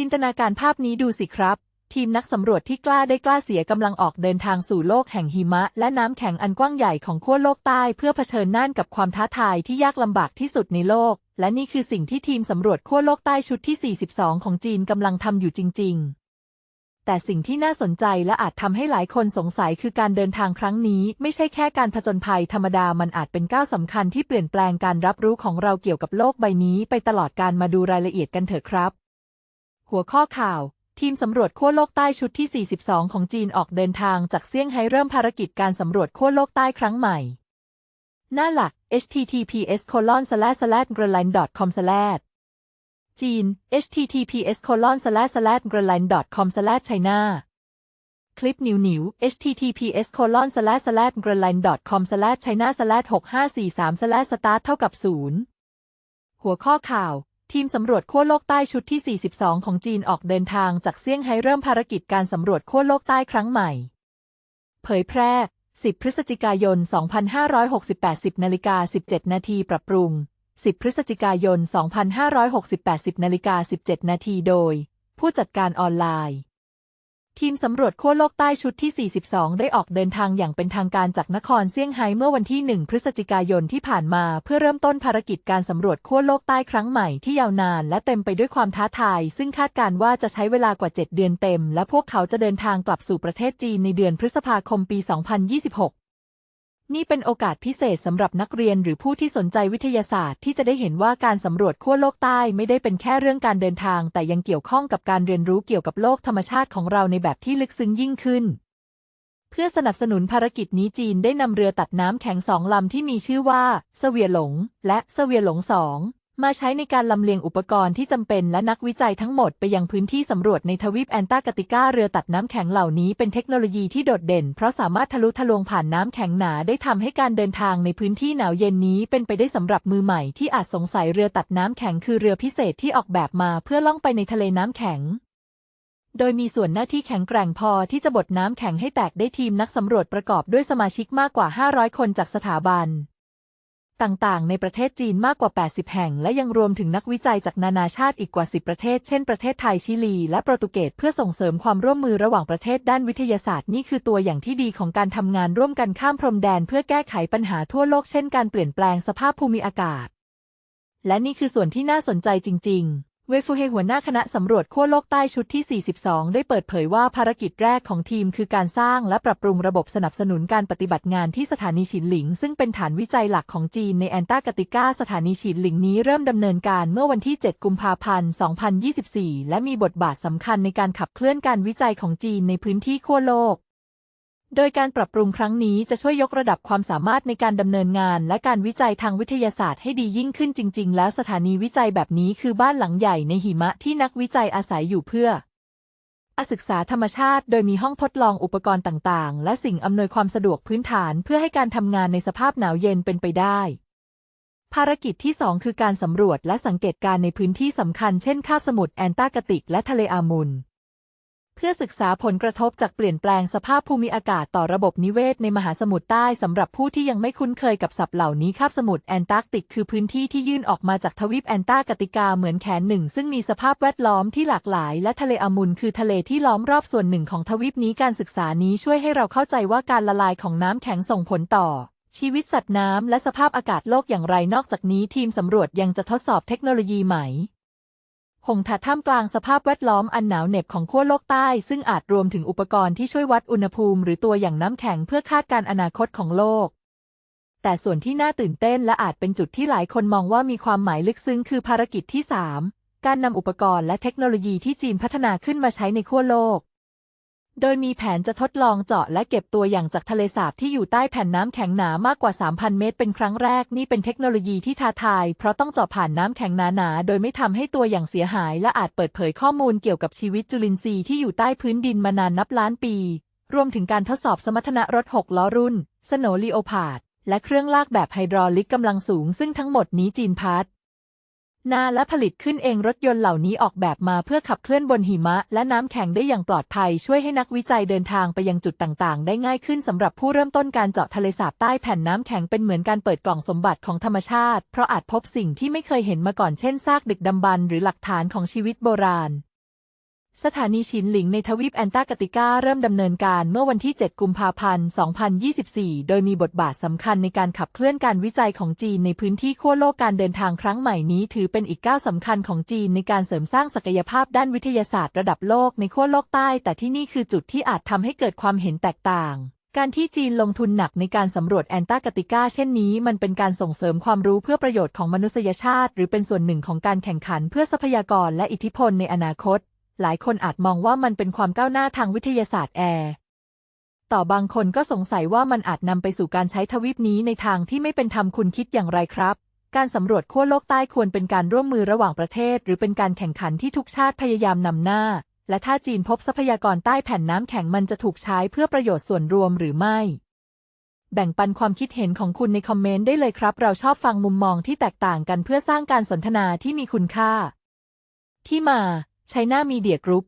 จินตนาการภาพนี้ดูสิครับ ทีมนักสำรวจที่กล้าได้กล้าเสียกำลังออกเดินทางสู่โลกแห่งหิมะ และน้ำแข็งอันกว้างใหญ่ของขั้วโลกใต้เพื่อเผชิญหน้านกับความท้าทายที่ยากลำบากที่สุดในโลก และนี่คือสิ่งที่ทีมสำรวจขั้วโลกใต้ชุดที่ 42 ของจีนกำลังทำอยู่จริง ๆแต่สิ่งที่น่าสนใจและอาจทำให้หลายคนสงสัยคือการเดินทางครั้งนี้ ไม่ใช่แค่การผจญภัยธรรมดามันอาจเป็นก้าวสำคัญที่เปลี่ยนแปลงการรับรู้ของเราเกี่ยวกับโลกใบนี้ ไปตลอดการมาดูรายละเอียดกันเถอะครับ หัวข้อข่าว ทีมสำรวจขั้วโลกใต้ชุดที่ 42 ของจีนออกเดินทางจากเซี่ยงไฮ้เริ่มภารกิจการสำรวจขั้วโลกใต้ครั้งใหม่ หน้าหลัก https g r e n l i n e c o m จีน https g r e n l i n e c o m c h i n a คลิปนิวนิว https c o l o n s l a s l a g r l a n d c o m s l a c h i n a 6 5 4 3 s t a r t เท่ากับ 0 หัวข้อข่าว ทีมสำรวจขั้วโลกใต้ชุดที่ 42 ของจีนออกเดินทางจากเซี่ยงไฮ้เริ่มภารกิจการสำรวจขั้วโลกใต้ครั้งใหม่ เผยแพร่ 10 พฤศจิกายน 2568 10นาฬิกา17 นาทีปรับปรุง 10 พฤศจิกายน 2568 10นาฬิกา17 นาทีโดย ผู้จัดการออนไลน์ ทีมสำรวจขั้วโลกใต้ชุดที่ 42 ได้ออกเดินทางอย่างเป็นทางการจากนครเซี่ยงไฮ้เมื่อวันที่ 1 พฤศจิกายนที่ผ่านมา เพื่อเริ่มต้นภารกิจการสำรวจขั้วโลกใต้ครั้งใหม่ที่ยาวนาน และเต็มไปด้วยความท้าทาย ซึ่งคาดการว่าจะใช้เวลากว่า 7 เดือนเต็ม และพวกเขาจะเดินทางกลับสู่ประเทศจีนในเดือนพฤษภาคมปี 2026 นี่เป็นโอกาสพิเศษสำหรับนักเรียนหรือผู้ที่สนใจวิทยาศาสตร์ ที่จะได้เห็นว่าการสำรวจขั้วโลกใต้ไม่ได้เป็นแค่เรื่องการเดินทาง แต่ยังเกี่ยวข้องกับการเรียนรู้เกี่ยวกับโลกธรรมชาติของเราในแบบที่ลึกซึ้งยิ่งขึ้น เพื่อสนับสนุนภารกิจนี้จีนได้นำเรือตัดน้ำแข็งสองลำที่มีชื่อว่าเสวียหลง และเสวียหลงสอง มาใช้ในการลำเลียงอุปกรณ์ที่จำเป็นและนักวิจัยทั้งหมดไปยังพื้นที่สำรวจในทวีปแอนตาร์กติกาเรือตัดน้ำแข็งเหล่านี้เป็นเทคโนโลยีที่โดดเด่น เพราะสามารถทะลุทะลวงผ่านน้ำแข็งหนาได้ทำให้การเดินทางในพื้นที่หนาวเย็นนี้เป็นไปได้สำหรับมือใหม่ที่อาจสงสัยเรือตัดน้ำแข็งคือเรือพิเศษที่ออกแบบมาเพื่อล่องไปในทะเลน้ำแข็งโดยมีส่วนหน้าที่แข็งแกร่งพอที่จะบดน้ำแข็งให้แตกได้ทีมนักสำรวจประกอบด้วยสมาชิกมากกว่า 500 คนจากสถาบัน ต่างๆ ในประเทศจีนมากกว่า 80 แห่ง และยังรวมถึงนักวิจัยจากนานาชาติอีกกว่า 10 ประเทศ เช่นประเทศไทย ชิลี และโปรตุเกส เพื่อส่งเสริมความร่วมมือระหว่างประเทศด้านวิทยาศาสตร์ นี่คือตัวอย่างที่ดีของการทำงานร่วมกันข้ามพรมแดน เพื่อแก้ไขปัญหาทั่วโลก เช่น การเปลี่ยนแปลงสภาพภูมิอากาศ และนี่คือส่วนที่น่าสนใจจริง ๆ เวฟูเฮหัวหน้าคณะสำรวจขั้วโลกใต้ชุดที่ 42 ได้เปิดเผยว่าภารกิจแรกของทีมคือการสร้างและปรับปรุงระบบสนับสนุนการปฏิบัติงานที่สถานีฉินหลิง ซึ่งเป็นฐานวิจัยหลักของจีนในแอนตาร์กติกาสถานีฉินหลิงนี้เริ่มดำเนินการเมื่อวันที่ 7 กุมภาพันธ์ 2024 และมีบทบาทสำคัญในการขับเคลื่อนการวิจัยของจีนในพื้นที่ขั้วโลก โดยการปรับปรุงครั้งนี้จะช่วยยกระดับความสามารถในการดำเนินงาน และการวิจัยทางวิทยาศาสตร์ให้ดียิ่งขึ้นจริง ๆ แล้วสถานีวิจัยแบบนี้คือบ้านหลังใหญ่ในหิมะที่นักวิจัยอาศัยอยู่เพื่อศึกษาธรรมชาติโดยมีห้องทดลองอุปกรณ์ต่างๆ และสิ่งอำนวยความสะดวกพื้นฐานเพื่อให้การทำงานในสภาพหนาวเย็นเป็นไปได้ ภารกิจที่ 2 คือการสำรวจและสังเกตการในพื้นที่สำคัญเช่นคาบสมุทรแอนตาร์กติกและทะเลอามุน เพื่อศึกษาผลกระทบจากเปลี่ยนแปลงสภาพภูมิอากาศต่อระบบนิเวศในมหาสมุทรใต้สำหรับผู้ที่ยังไม่คุ้นเคยกับศัพท์เหล่านี้คาบสมุทรแอนตาร์กติกคือพื้นที่ที่ยื่นออกมาจากทวีปแอนตาร์กติกาเหมือนแขนหนึ่ง ซึ่งมีสภาพแวดล้อมที่หลากหลาย และทะเลอามุนคือทะเลที่ล้อมรอบส่วนหนึ่งของทวีปนี้การศึกษานี้ช่วยให้เราเข้าใจว่าการละลายของน้ำแข็งส่งผลต่อชีวิตสัตว์น้ำและสภาพอากาศโลกอย่างไรนอกจากนี้ทีมสำรวจยังจะทดสอบเทคโนโลยีใหม่ หงถาท่ามกลางสภาพแวดล้อมอันหนาวเหน็บของขั้วโลกใต้ ซึ่งอาจรวมถึงอุปกรณ์ที่ช่วยวัดอุณหภูมิ หรือตัวอย่างน้ำแข็งเพื่อคาดการอนาคตของโลก แต่ส่วนที่น่าตื่นเต้นและอาจเป็นจุดที่หลายคนมองว่ามีความหมายลึกซึ้งคือภารกิจที่ 3 การนำอุปกรณ์และเทคโนโลยีที่จีนพัฒนาขึ้นมาใช้ในขั้วโลก โดยมีแผนจะทดลองเจาะและเก็บตัวอย่างจากทะเลสาบที่อยู่ใต้แผ่นน้ำแข็งหนามากกว่า 3,000 เมตร เป็นครั้งแรกนี่เป็นเทคโนโลยีที่ท้าทาย เพราะต้องเจาะผ่านน้ำแข็งหนาๆ โดยไม่ทำให้ตัวอย่างเสียหาย และอาจเปิดเผยข้อมูลเกี่ยวกับชีวิตจุลินทรีย์ที่อยู่ใต้พื้นดินมานานนับล้านปี รวมถึงการทดสอบสมรรถนะรถ 6 ล้อรุ่นสโนลีโอพาดและเครื่องลากแบบไฮดรอลิกกำลังสูง ซึ่งทั้งหมดนี้จีนพัฒ นาและผลิตขึ้นเองรถยนต์เหล่านี้ออกแบบมาเพื่อขับเคลื่อนบนหิมะ และน้ำแข็งได้อย่างปลอดภัย ช่วยให้นักวิจัยเดินทางไปยังจุดต่างๆ ได้ง่ายขึ้นสำหรับผู้เริ่มต้นการเจาะทะเลสาบใต้แผ่นน้ำแข็งเป็นเหมือนการเปิดกล่องสมบัติของธรรมชาติ เพราะอาจพบสิ่งที่ไม่เคยเห็นมาก่อนเช่นซากดึกดำบรรพ์หรือหลักฐานของชีวิตโบราณ สถานีฉินหลิงในทวีปแอนตาร์กติกาเริ่มดำเนินการเมื่อวันที่ 7 กุมภาพันธ์ 2024 โดยมีบทบาทสำคัญในการขับเคลื่อนการวิจัยของจีนในพื้นที่ขั้วโลกการเดินทางครั้งใหม่นี้ ถือเป็นอีกก้าวสำคัญของจีนในการเสริมสร้างศักยภาพด้านวิทยาศาสตร์ระดับโลกในขั้วโลกใต้ แต่ที่นี่คือจุดที่อาจทำให้เกิดความเห็นแตกต่างการที่จีนลงทุนหนักในการสำรวจแอนตาร์กติกาเช่นนี้ มันเป็นการส่งเสริมความรู้เพื่อประโยชน์ของมนุษยชาติ หรือเป็นส่วนหนึ่งของการแข่งขันเพื่อทรัพยากรและอิทธิพลในอนาคต หลายคนอาจมองว่ามันเป็นความก้าวหน้าทางวิทยาศาสตร์แอร์ต่อบางคนก็สงสัยว่ามันอาจนำไปสู่การใช้ทวีปนี้ในทางที่ไม่เป็นธรรมคุณคิดอย่างไรครับ การสำรวจขั้วโลกใต้ควรเป็นการร่วมมือระหว่างประเทศ หรือเป็นการแข่งขันที่ทุกชาติพยายามนำหน้า และถ้าจีนพบทรัพยากรใต้แผ่นน้ำแข็งมันจะถูกใช้เพื่อประโยชน์ส่วนรวมหรือไม่ แบ่งปันความคิดเห็นของคุณในคอมเมนต์ได้เลยครับ เราชอบฟังมุมมองที่แตกต่างกันเพื่อสร้างการสนทนาที่มีคุณค่า ที่มา ใช้หน้ามีเดียกรุ๊ป